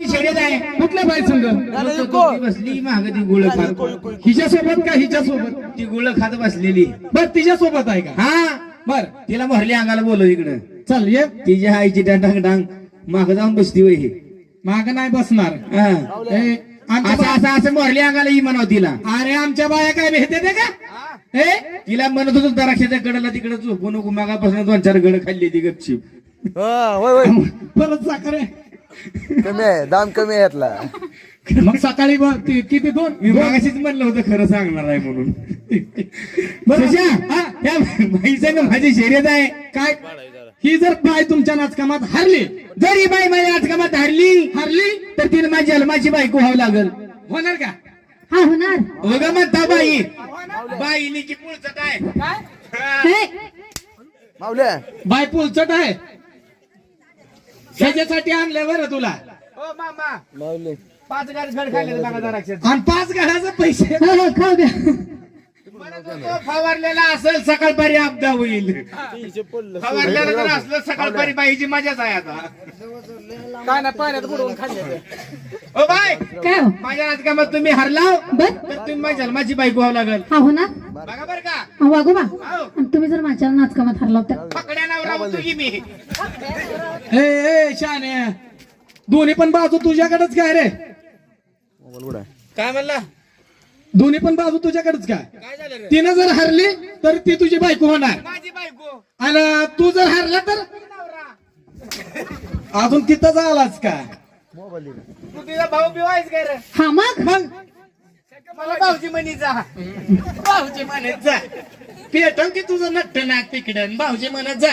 शर्यत आहे. संघ? ती बसली माग ती गुळ खात? हिच्या सोबत का हिच्या सोबत ती गुळ खात बसलेली. बर तिच्या सोबत आहे का? हा. बर. तिला भरली अंगाला बोलव इकडं. चल ये. तिच्या आईची डांग डांग माग जाऊन बसती वय ही. माग नाही बसणार. हा. ए, आमच्या असं बा- असं असं मोरली अंगाला ही म्हणाव तिला. अरे आमच्या बाया काय भेटते ते का? ए? तिला म्हणत होतो द्राक्षाच्या कडेला तिकडे झोपू नको मागापासून दोन चार गड खाल्ली ती होय होय परत साखर आहे कमी आहे दाम कमी आहे यातला. मग सकाळी ब- ती- किती दोन मी? मागाशीच म्हणलं होतं खरं सांगणार आहे म्हणून. बरं. सुशा, हा, त्या बाईचं माझी शर्यत आहे. काय? ही जर बाय तुमच्या नाचकामात हरली जर ही बाई माझ्या नाटकामात हरली हरली तर तिला माझी जन्माची बायको व्हावं लागल. होणार का? हा होणार. बघा म्हणता बाई. बाईनी की पुढचं काय? हा. हे, मावल्या बाय पुलचट आहे. त्याच्यासाठी आणलंय बरं तुला. ओ मामा. मावले पाच गाडी घड खाल्ले बघा द्राक्षाचं. आणि पाच घराचे पैसे. हो, हो, खाऊ द्या. म्हणत होतो, फवारलेला असेल सकाळपारी अपदा होईल. फवारलेलं जर असलं सकाळपारी बाईची मजाच आहे आता. काय नाही पाण्यात बुडवून खाल्ले ओ बाय काय हो? माझ्या नाटकामात तुम्ही हरलाव? बर. तर तुम्ही माझ्या जन्माची बायको व्हावं लागल. हा होणार बघा बरं का. हा, वागोबा. हो. आणि तुम्ही जर माझ्या नाचकामात हरला होता पकड्या. नवरा म्हणतो की मी. ए ए शाने. दोन्ही पण बाजू तुझ्याकडेच काय रे. काय म्हणला? दोन्ही पण बाजू तुझ्याकडेच काय काय झालं रे? तिनं जर हरली तर ती तुझी बायको होणार. माझी बायको. आणि तू जर हरला तर? अजून तिथं आलाच का? मोबाईल तू तिचा भाऊ बिवायच काय रे? हा मग? मग? मला भाऊजी म्हणी जा. भाऊजी म्हणत जा. पेटव की तुझं नट्ट नाक तिकडं. भाऊजी म्हणत जा.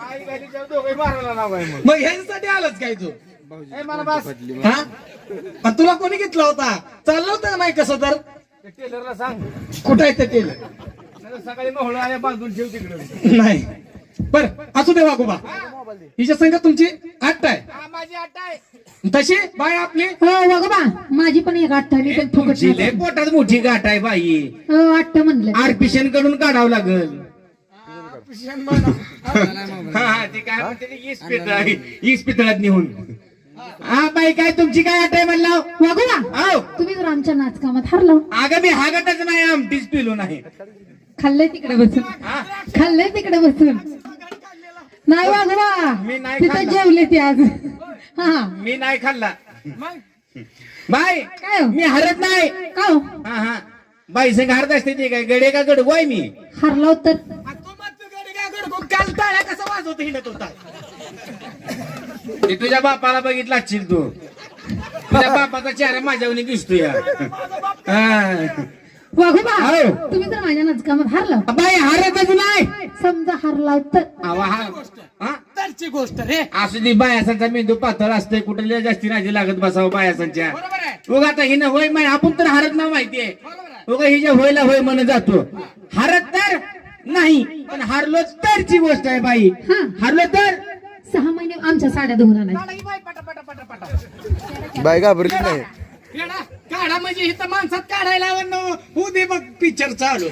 आई घालीच्या दोघे मारायला नाव आहे मग मग ह्याच्यासाठी आलाच काय तू? ए, मला बस. हा? तुला कोणी घेतला होता? चाललं होतं का नाही कसं तर? टेलरला सांग. कुठं आहे ते टेलर सकाळी मोहळ आल्या बांधून ठेव तिकडे. नाही. बर असू दे वागोबा हिच्या संघ तुमची आठ आहे. हा माझी आट आहे. तशी बाय आपली? हो वागोबा माझी पण एक आठवली पण फुकट तुमची लय नाही. पोटात मोठी गाठ आहे बाई. हो आठ म्हणलं. आरपीशनकडून काढावं लागल. हा, हा, ते काय म्हणते ते ईस पितळ ईस पितळात नेऊन. हा बाई काय तुमची काय आट आहे म्हणला? वागोबा हो. तुम्ही जर आमच्या नाचकामात हरला अगं मी हा गटच नाही आमटीच पिलो नाही. खाल्लंय तिकडे बसून. हा? खाल्लंय तिकडे बसून. नाही मी नाही तिथं खाल्लं. जेवले ते आज. हा. मी नाही खाल्ला. बाय काय हो? मी हरत नाही. का हो? हा हा. बाई संग हरत असते ते काय? गडे का गडू? आहे मी. हरला होत. तर? काल टाळ्या कसा वाजवतो हिंडत होता? ते तुझ्या बापाला बघितला असशील तू. तुझ्या बापाचा चेहरा माझ्यावर दिसतो या हा. वाघोबा हो. तुम्ही जर माझ्या नाचकामात हरला बाई हरतच नाही. समजा हरला तर. आवा हा. हा? तरची गोष्ट रे. असू दे बायासांचा मेंदू पातळ असतोय. कुठे लय जास्ती राजी लागत बसावं बायासांच्या बरोबर आहे. उगा आता हिनं होय माय आपण तर हरत ना माहितीये. उगा हिच्या होयला होय म्हणत जातो. हरत तर नाही पण हारलो तरची गोष्ट आहे बाई. हा. हारलो तर? सहा महिने आमच्या साड्या धुवून आणायच्या. बाय घाबरली नाही. काढा काढा म्हणजे इथं माणसात काढायला लावून होऊ दे बघ पिक्चर चालू!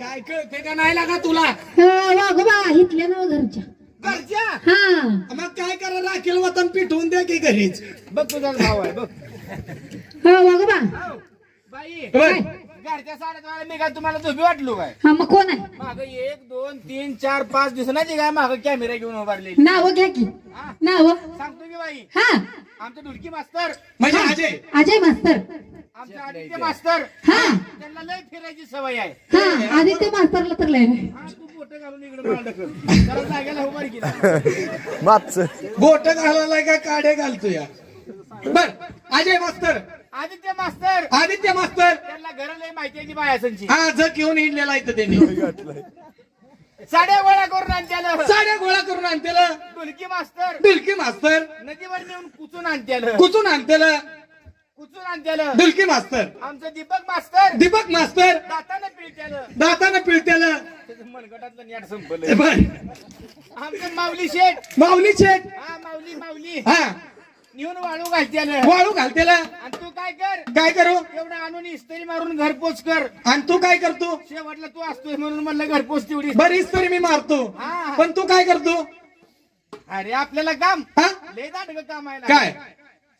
काय कळते का नाही लागा तुला? वाघोबा इथल्या ना घरच्या. घरच्या? हा. मग काय करा राखेल वतन पिठवून द्या की घरीच. बघ तुझा भाव आहे बघ. हो वाघोबा बाई. बर. घरच्या साड्यात मी काय तुम्हाला झोपी वाटलो काय? हा मग कोण आहे? माग एक दोन तीन चार पाच दिवसाची काय माग कॅमेरा घेऊन उभारले नाव घ्या की. नाव. सांगतो की बाई. हा. आमचे ढुलकी मास्तर. म्हणजे अजय. अजय मास्तर. आमचे आदित्य मास्तर. हा. त्यांना लय फिरायची सवय आहे. हा आदित्य मास्तरला तर लय. हा, तू बोटं घालून इकडे माल ढकल. त्याला जागेला उभारी केला मागच. बोट घालायला का काढे घालतो या बर अजय मास्तर. आदित्य मास्तर. आदित्य मास्तर. त्यांना घर लय माहिती आहे की बायासांची हा जग घेऊन हिंडलेला इथं त्यांनी. साड्या गोळा करून आणत्याला. साड्या गोळा करून आणतेला ढुलकी मास्तर. डुलकी मास्तर. नदीवर नेऊन कुचून आणत्याला. कुचून आणतेला कुचून आणत्याला. डुलकी मास्तर. आमचं दीपक मास्तर. दीपक मास्तर. दातानं पिळत्याला. दातानं पिळतेला त्याचं मनगटातलं नेट संपलं आमचं माऊली शेठ. माऊली शेट हा माऊली माऊली. हा. नेऊन वाळू घालत्याला. वाळू तू काय कर? एवढं आणून इस्त्री मारून घरपोच कर. आणि तू काय करतो? शेवटला तू असतोय म्हणून म्हणलं घरपोच तेवढी. बरीच तरी मी मारतो. हा. पण तू काय करतो? अरे आपल्याला काम? हा? लय दाटग काम आहे ना. काय?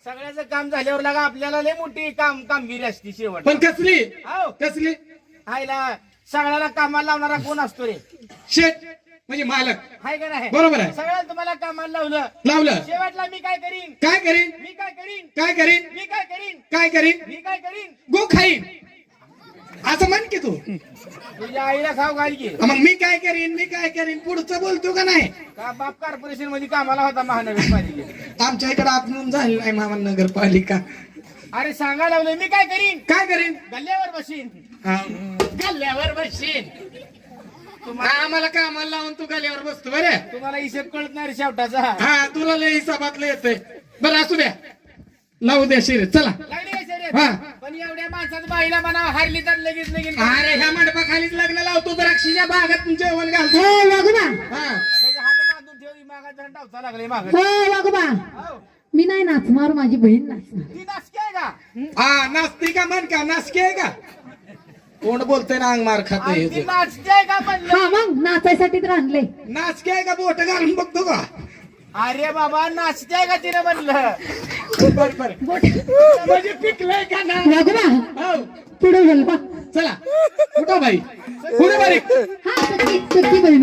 सगळ्याचं काम झाल्यावर लागा आपल्याला लय मोठी काम कामगिरी असते शेवट पण कसली? कसली? आईला सगळ्याला कामाला लावणारा कोण असतो रे? शेट म्हणजे मालक हाय का नाही बरोबर आहे. सगळ्याला तुम्हाला कामाला लावलं लावलं शेवटला मी काय करीन काय करीन मी काय करीन काय करीन मी काय करीन काय करीन मी काय करीन गो खाईन असं म्हण की तू तुझ्या आईला खाऊ घाल की मग मी काय करीन मी काय करीन पुढचं बोलतो का नाही का बाप कॉर्पोरेशनमध्ये कामाला होता महानगरपालिकेत आमच्या इकडे आपण झालं नाही महानगरपालिका अरे सांगा लावलं मी काय करीन काय करीन गल्ल्यावर बसीन हा. गल्ल्यावर बसीन आम्हाला कामाला लावून तू गाल्यावर बसतो बरे. तुम्हाला हिशेब कळत नाही रे शेवटाचा. हा तुला लय हिसाबातलं येतंय. बरं असू द्या. लावू द्या शिरे चला. लागली शर्यत? हा. पण एवढ्या माणसात बाईला म्हणा हारली तर लगेच लगेच अरे ह्या मंडपाखालीच लग्न लावतो द्राक्षीच्या बागात जेवण घालतो. हो वागोबा हा. त्याचे हात बांधून ठेवली मागाचा डावचा लागले माग. हो वागोबा मी नाही नाचणार माझी बहीण नाचणार. ती नासकी आहे का? हा नाचते का म्हण का? नाचके आहे का? कोण बोलतोय ना अंग मार खाते नाचते आहे का म्हणलं हा मग नाचायसाठी तर आणले. नाचके आहे का? बोट घालून बघतो का? अरे बाबा नाचते आहे का तिने म्हणलं? बर बर. म्हणजे पिकलंय का ना? वागोबा हो. पुढे चला. कुठं बाई. कुठे बारीक हा बहीण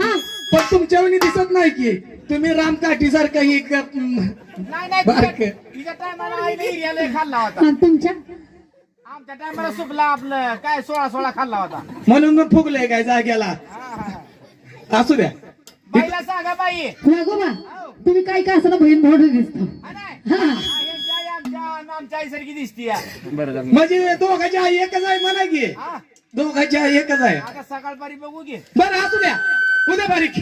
हा. पण तुमच्या वेळी दिसत नाही की. तुम्ही रामकाठी सारखं ही बारकं. तुमच्या? आमच्या टायमाला सुकला आपलं. काय सोळा सोळा खाल्ला होता. म्हणून मग फुगलंय काय जाग्याला? हा, हा, हा. असू द्या. बाईला सांगा बाई. वागोबा तुम्ही काय काय असं बहीण भाऊ दिसतो? हा, नाही. हा. यांची आई आमच्या आमच्या आईसारखी दिसती म्हणजे दोघांची आई एकच आहे म्हणा की. हा. दोघांची आई एकच आहे. आता सकाळपारी बघू घे बरं असू द्या. उद्या बारीक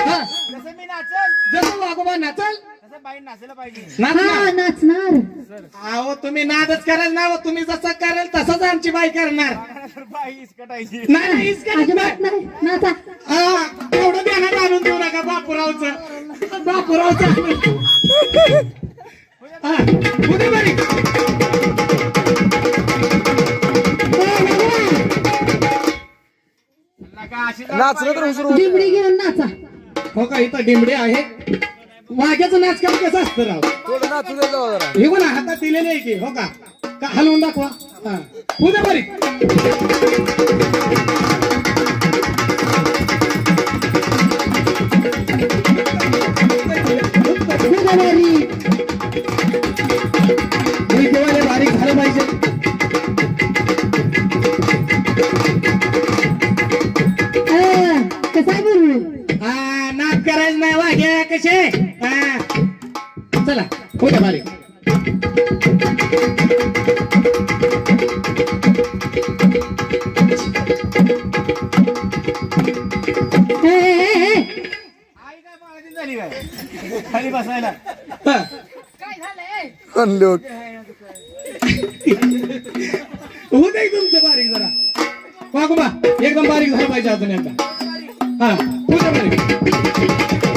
हा. जसं मी नाचल. जसं वागोबा नाचाल बाई पाहिजे. हा. नाचणार. अहो तुम्ही नादच कराल ना हो. तुम्ही जसं कराल तसंच आमची बाई करणार. बाई कटायची नाही नाही, हीच करत अजिबात नाही. नाही. नाचा. हा, एवढं ध्यानात आणून देऊ नका बापूरावचं. बापूरावचं हा, उद्या नाचलं तर हुसरू डिमडी घेऊन नाचा. हो का इथं डिंबडे आहे? वाघ्याचं नाचकाम कसं असतं राव? थोडं दे जरा. हे ना हातात दिलेले आहे की? हो का? का हलवून दाखवा. हा. उद्या बारीक उगा काय खाली बसायला. लोक होऊ दे तुमचं बारीक जरा. वागोबा एकदम बारीक झालं पाहिजे अजून एकदा. हा उद्या बारीक.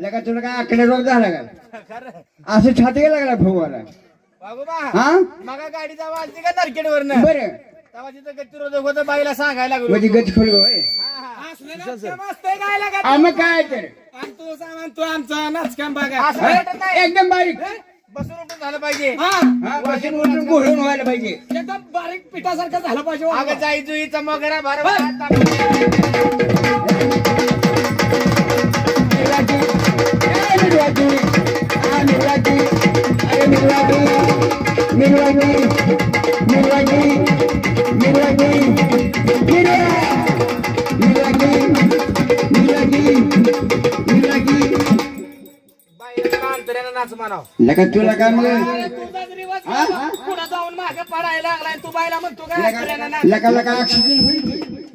लगा तुला काय आकडे रोग झाला काय असं छाती लागला फुवाला बाबूबा हा? मगा गाडीचा आवाज का तारखेड वरनं बरं. तेव्हा तिथं गतिरोधक होतं बाईला सांगायला लागलो. म्हणजे गच खोल होय. काय तर? तू सामान तू आमचा नाचकाम बघा. एकदम बारीक. बसून उठून झालं पाहिजे. हा, वासून उठून घोळून व्हायला पाहिजे. एकदम बारीक पिठासारखं झालं पाहिजे अगं जाई जुई चमकरा भर निर्वाची. अरे नाच म्हणाव लगा तुला काय मग. पुढे जाऊन मागे पडायला लागलाय तू बाईला म्हणतो काय लका लका ऑक्सिजन होईल.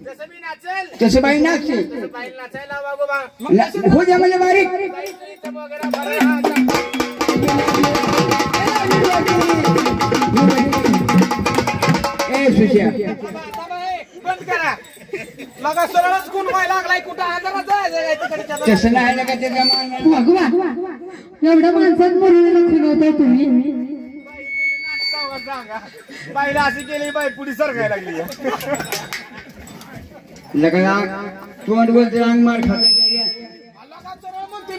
जसं मी नाचल तसं बाई नाचते तसं बाईला नाचायला बागोबा ल- हो द्या म्हणजे बारीक. जाई तसं नाही मान- वागवा एवढ्या माणसात मुरळीला खुलवताय तुम्ही बाईला अशी केली बाई पुढे सरकायला लागली लगा तोंड बोलते अंग मार खात तुला त्या बाईला बाय सांग नाचायला लाव. हा नाचते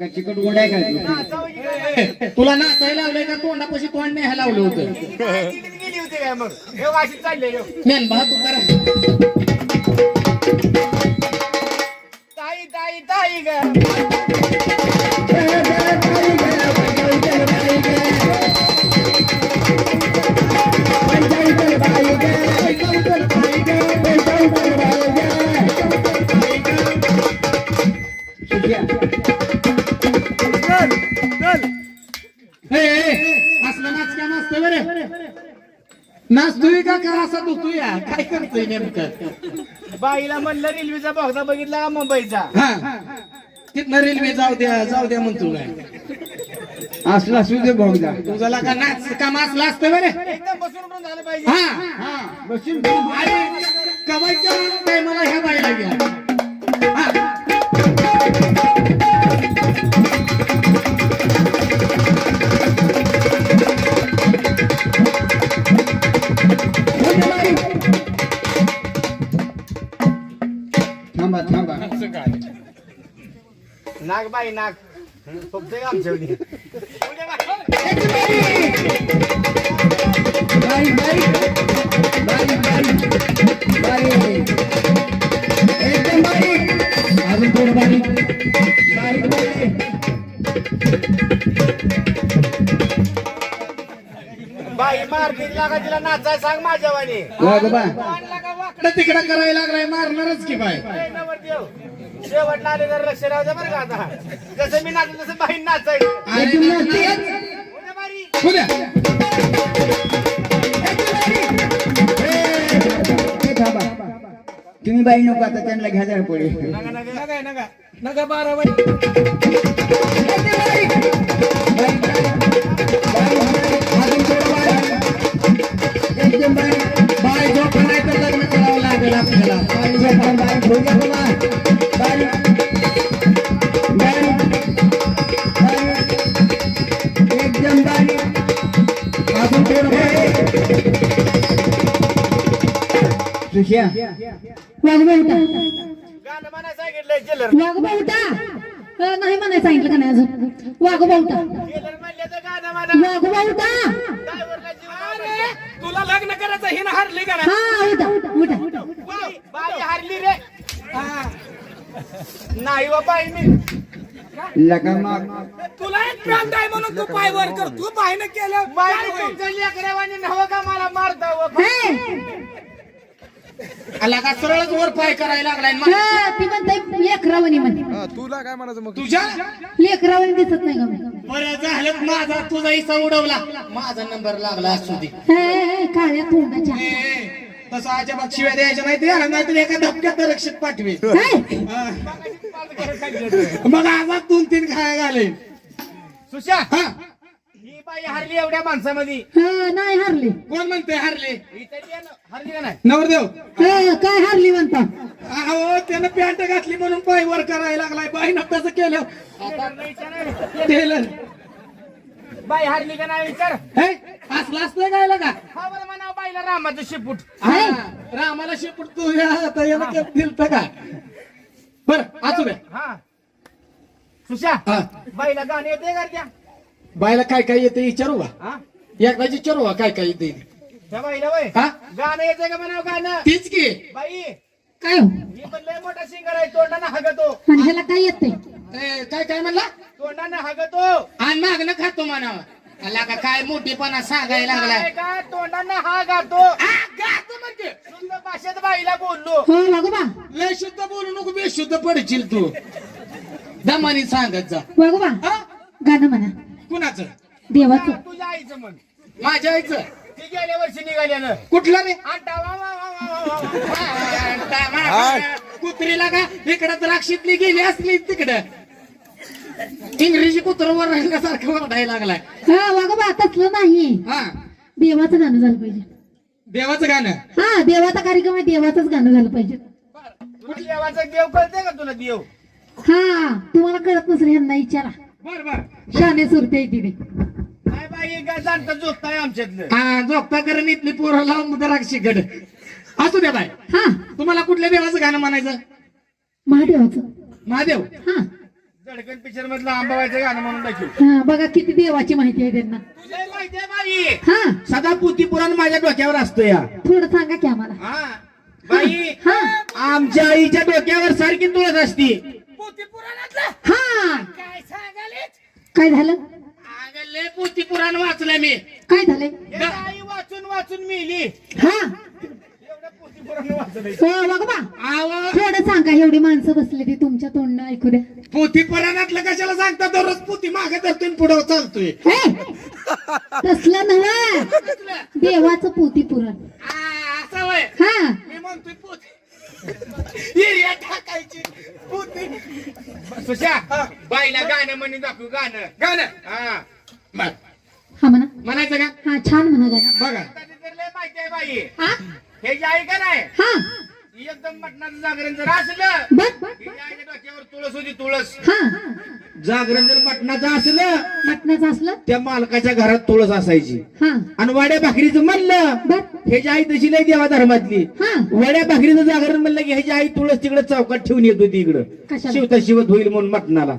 लगा चिकट गोडाय काय तुला नाचायला लावलंय का? तोंडापाशी तोंड न्यायला लावलं होतं. मेन बा तू करा. ताई ताई ताई ग. काय करतोय नेमकं? बाईला म्हणलं रेल्वेचा बघता बघितला मुंबईचा? हा. तिथनं रेल्वे जाऊ द्या जाऊ द्या म्हणतो काय? असला असू दे भोगदा तुझा का नाच काम असलं असतं बरे. एकदम बसून उठून झालं पाहिजे. हा. हा. बसून. कवायच्या टायमाला ह्या बाईला घ्या. बाई नाग फुगते का आमच्या? उद्या बाई. बाई मारती लागा तिला नाचाय सांग माझ्या वाणी तिकडं करायला लागलाय मारणारच की बाय शेवटला आले तर लक्ष राहू बरं का आता. जसं मी तसं बाई नाचायचं. आणि नाचणारच. उद्या बारी. उद्या. हे थांबा. तुम्ही बाई नको आता त्यांना घ्यायला पुढे नका, नका. नका नका नका बारा बाई. बाय झोप नाही तर लग्न करावं लागेल आपल्याला. झोपा, होऊ नाही म्हणायला सांगितलं का नाही अजून वाघोबा उठा चिल्लर म्हणले तर गाणं म्हणा वाघोबा उठा ड्रायव्हरला जीव लावला. तुला लग्न करायचं हे ना हरली का हा उठा उठा बाई बाई हारली रे. नाही व बाई मी लगा मग तुला एक प्रांत आहे म्हणून तू पाय वर कर. तू पायनं केलं बाई तुमच्या लेकरावानी नवं का मला मारता हे. का सरळच वर पाय करायला लागलाय. मग हा, ती म्हणते लेकरावणी म्हणते. हा, तुला काय म्हणायचं मग? तुझ्या? लेकरावणी दिसत नाही का मी? बरं झालं माझा तुझा हिस्सा उडवला. माझा नंबर लागला असू दे. हे, हे, काळ्या तोंडाच्या. ए, ए, तसं अजिबात शिव्या द्यायच्या नाही ते नाहीतर एका धपक्यात रक्षित पाठवे मग आवाज दोन तीन खाया घाले सुशा हा. ही बाई हारली एवढ्या माणसामध्ये. हा, नाही हारली. कोण म्हणते हारले? इथे ती हारली का नाही? नवरदेव. हे, काय हारली म्हणता? अहो त्यानं पॅन्ट घातली म्हणून पाय वर करायला लागलाय. बाईनं तसं केलं. आता नाही विचार टेलर बाई हारली का नाही विचार? हे असलं असलं गायला का हा बरं म्हणा बाईला रामाचं शिपूट. हा, रामाला शेपूट तू या आता याला केलं दिलतं का? बर असू द्या. हा. सुशा हा. बाईला गाणं येते का त्या? बायला काय काय येते विचारू का? हा? एकदा विचारू का काय काय येते त्या बाईला वय हा? गाणं येते का म्हणा गाणं? तीच की. बाई काय हो? ही पण लय मोठा सिंगर आहे तोंडानं हागतो. आणि ह्याला काय येते ए, काय काय म्हणला? तोंडानं हागतो. आणि मागणं खातो म्हणावं आला का काय मोठेपणा सांगायला लागलाय? काय का तोंडानं हा गातो. म्हणते. शुद्ध भाषेत बाईला बोललो. हो वाघोबा लय शुद्ध बोलू नको बेशुद्ध पडशील तू. दमानी सांगत जा. वाघोबा हा? गाणं म्हणा. कुणाचं? देवाचं. तुझ्या आईचं म्हण. माझ्या आईचं? ती गेल्या वर्षी निघाल्यानं. कुठला रे? अंटा वा वा वा वा वा वा. कुत्रीला का? इकडं द्राक्षीतली गेली असली तिकडं. इंग्रजी कुत्रवर राहिल्यासारखं वरडायला लागलाय. हा वागोबा तसलं नाही. हा. देवाचं गाणं झालं पाहिजे. देवाचं गाणं? हा देवाचा कार्यक्रम आहे देवाचंच गाणं झालं पाहिजे. देवाचा देव कळते का तुला देव? हा तुम्हाला कळत नसेल यांना विचारा. बर बर. शाने सुरते तिथे काय बाई काय जाणता झोपताय आमच्यातलं. हा. जोगता करण इथली पोरं लावून द्राक्षीकड असू द्या बाय हा. तुम्हाला कुठल्या देवाचं गाणं म्हणायचं? महादेवाचं. महादेव? हा. धडकन पिक्चर मधलं आंबाबाईचं गाणं म्हणून दाखव हा बघा किती देवाची माहिती आहे त्यांना. बाई. हा. सदा पोती पुराण माझ्या डोक्यावर असतो या. थोडं सांगा की आम्हाला. हा. बाई हा. आमच्या आईच्या डोक्यावर सारखी तुळस असती. पोती पुराणातलं हा. काय सांगाले काय झालं? अगं, लय पोती पुराण वाचलंय मी. काय झालंय? आई वाचून वाचून मिली. हा. थोडं सांगा एवढी माणसं बसली ती तुमच्या तोंडनं ऐकू द्या. पोती पुराणातलं कशाला सांगता? दररोज पोती मागे धरतोय पुढे चालतोय. हे! तसलं नव्हे. देवाचं पोती पुराण. आ, असं वय. हा. मी म्हणतोय पोती. हिर्या टाकायची. पोती. सुशा बाईला गाणं म्हणून दाखवू गाणं. गाणं? हा. बर. हा म्हणा. म्हणायचं का? हा छान म्हणा गाणं बघा. माहिती आहे बाई. हा हे जे आहे का नाही? हा. ही एकदम मटणाचं जागरण जर असलं बघ डोक्यावर तुळस होती तुळस. हा. जागरण जर मटणाचं असलं मटणाचं असलं? त्या मालकाच्या घरात तुळस असायची. हा. आणि वाड्या भाकरीचं म्हणलं बघ ह्याची आई तशी लय देवा धर्मातली हा. वड्या भाकरीचं जागरण म्हणलं की ह्याची आई तुळस तिकडे चौकात ठेवून येत होती इकडं. कशाला? शिवता शिवत होईल म्हणून मटणाला.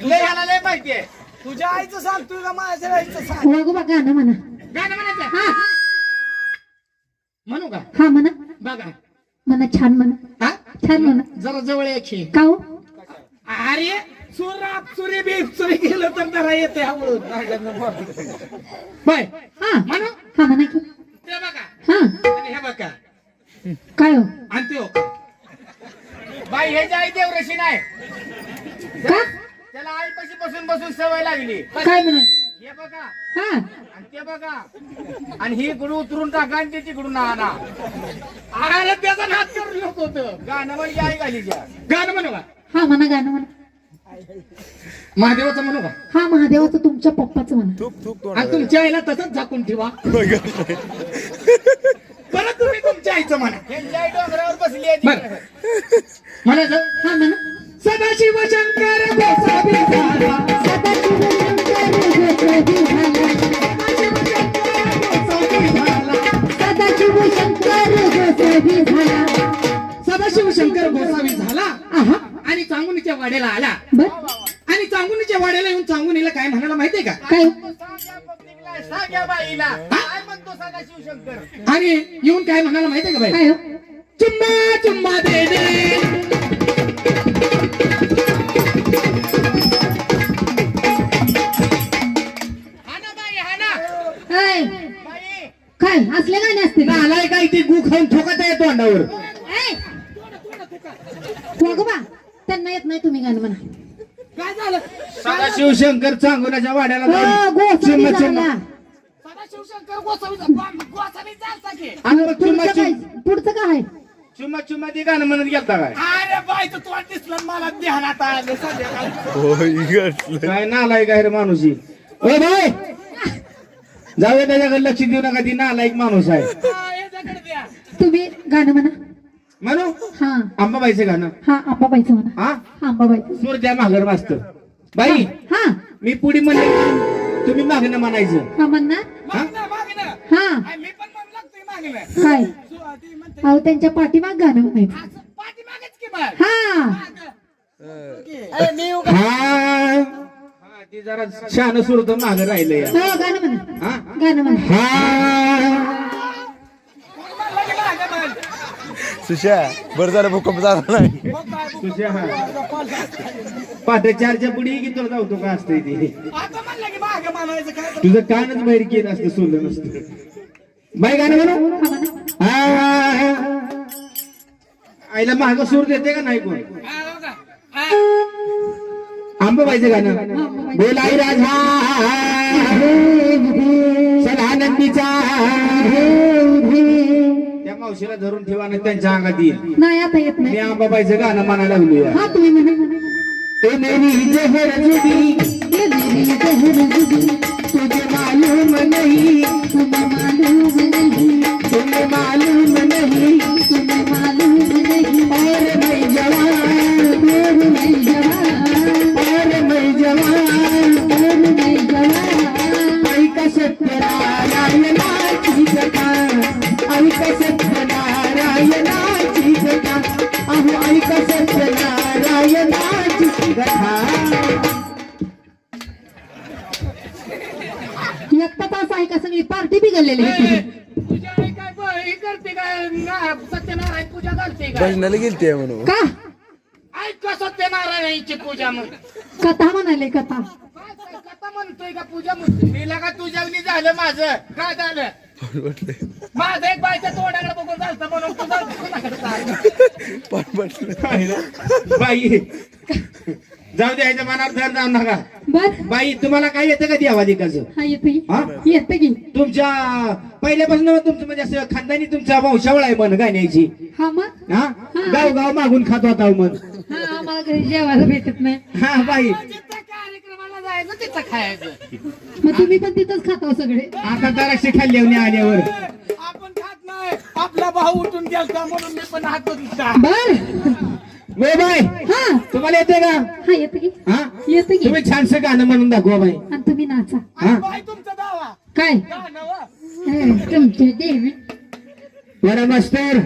लय ह्याला लय माहिती आहे तुझ्या आईचं सांगतोय का माझ्या आईचं सांग वागोबा गाणं म्हणा. गाणं म्हणायचं? हा. म्हणू का? हा म्हणा. बघा. म्हणा छान म्हणा. हा? छान म्हणा. जरा जवळ यायची का हो? अरे सुराप सुरे बी सुरे गेलं तर जरा येते बाय. हा. म्हणू? हा म्हणा की. ते बघा. हा. आणि हे बघा. काय हो? आणि ते हो. बाई हे जे आई देवरशी नाही. का? त्याला आईपाशी बसून बसून सवय लागली. काय म्हणा हे बघा. हा. आणि ते बघा. आणि ही उतरून टाका आणि ते तिकडून आणा अरे त्याचा नाच करून लोक होत. गाणं म्हणजे आई घालीच्या गाणं म्हणू का हा म्हणा गाणं म्हणा. महादेवाचं म्हणू का? हा महादेवाचं तुमच्या पप्पाचं म्हणा. आणि तुमच्या आईला तसंच झाकून ठेवा. परत तुम्ही तुमच्या आईचं म्हणा. त्यांची आई डोंगरावर बसली आहे बर. तिकडे. म्हणायचं? हा म्हणा. सदाशिव शंकर गोसावी झाला सदाशिव सदाशिव शंकर गोसावी झाला. आहा. आणि चांगुनीच्या वाड्याला आला. बर. आणि चांगुनीच्या वाड्याला येऊन चांगुनीला काय म्हणायला माहितीये का? काय? सांग्या पब्लिकला, सांग्या बाईला काय म्हणतो सदा शिवशंकर? आणि येऊन काय म्हणायला माहितीये का बाई? काय हो? चुम्मा चुम्मा दे दे हा ना बाई हा ना काय बाई. काय असले गाणे असते का आलाय काय ते गु खाऊन ठोकत आहे तोंडावर! वागोबा त्यांना येत नाही तुम्ही गाणं म्हणा. काय झालं? सदाशिव शंकर चांगोनाच्या वाड्याला हो जाऊन गोसावी चुम्मा झाला चुम्मा. सदाशिव शंकर गोसावी गोसावी चालता की आणि मग चुम्मा पुढचं काय? चुम्मा पुढचं काय? चुम्मा चुम्मा ती गाणं म्हणत गेलता काय? अरे बाई तू तोंड दिसलं मला ध्यानात आलं. संध्याकाळी. काय नालायक आहे रे माणूस ही. ओ भाई जाऊ दे त्याच्याकडे लक्ष देऊ नका ती नालायक माणूस आहे. हा, याच्याकडे द्या. तुम्ही गाणं म्हणा. म्हणू हा अंबाबाईचं गाणं हा आंबाबाईचं म्हणा हा हा आंबाबाईचं सूर द्या माघर मास्तर बाई हा मी पुढे म्हणले तुम्ही मागणं म्हणायचं हा म्हणणार मागणं मागणं हा आणि मी पण म्हणू लागतोय मागणं काय अहो त्यांच्या पाठीमाग गाणं म्हणायचं असं पाठीमागेच की मग हा हा हा, ती जरा शहाण सुर तर मागं राहिलं हो गाणं म्हणा हा गाणं म्हणा हा सुशा बरं झालं भूकंप झाला नाही. तुझ्या हा पाठ चारच्या पुढे की तुला जाऊ का असतंय ते? आता म्हणलं की मागे म्हणायचं काय? तर तुझं कानच बाहेर केलं असतं सोडलं नसतं. बाई गाणं म्हणू? हा. आईला माग सूर देते का नाही कोण? हा, हो? हा. आंबाबाईचं गाणं. बोलाई राजा देव मावशीला धरून ठेवा आणि त्यांच्या अंगात येईल नाही आता येत मी नाही आंबाबाईचं गाणं म्हणायला लागलो हा तुम्ही म्हणे. म्हणे ते मेरी जहर जुदी ये मेरी जहर जुदी. तुझे मालूम नहीं तुम्हें मालूम नहीं. तुम्हें मालूम नहीं. तुम्हें मालूम नहीं. और मैं जवान और मैं जवान. और मैं जवान. भजनाला गेलते म्हणून. का? ऐक सत्यनारायणची पूजा मग कथा म्हणाले कथा. कथा म्हणतोय का पूजा म्हणतोय? मी लगा तुझ्यावनी झालं माझं. काय झालं? माझं एक बायच्या तोंडाकडे बघून झालं म्हणून तुझं बाई. जाऊ दे ह्याच्या मनावर धर जाऊ नका. बर. बाई तुम्हाला काय येतं का देवाधिकाचं हा येते हा? येते की. तुमच्या पहिल्यापासून तुमचं म्हणजे असं खानदानी तुमचा वंशावळ आहे मन गाण्याची. हा मग? हा? गाव गाव मागून खात होता मन हा आम्हाला घरी जेवायला भेटत नाही. हा बाई. जिथं कार्यक्रमाला जायचं तिथं खायचं. मग तुम्ही पण तिथंच खाता सगळे. आता जराशी खाल्ली आल्यावर. आपण खात नाही. आपला भाऊ उठून गेलता म्हणून मी पण हात दिसता बर. वे बाय हा. तुम्हाला येते का? हा येते की. हा? येते की. तुम्ही छानसं गाणं म्हणून दाखवा बाई. आणि तुम्ही नाचा. हा? बाई तुमचा दावा काय? गाणं वा. हे, तुमचे देवी. बरं मास्तर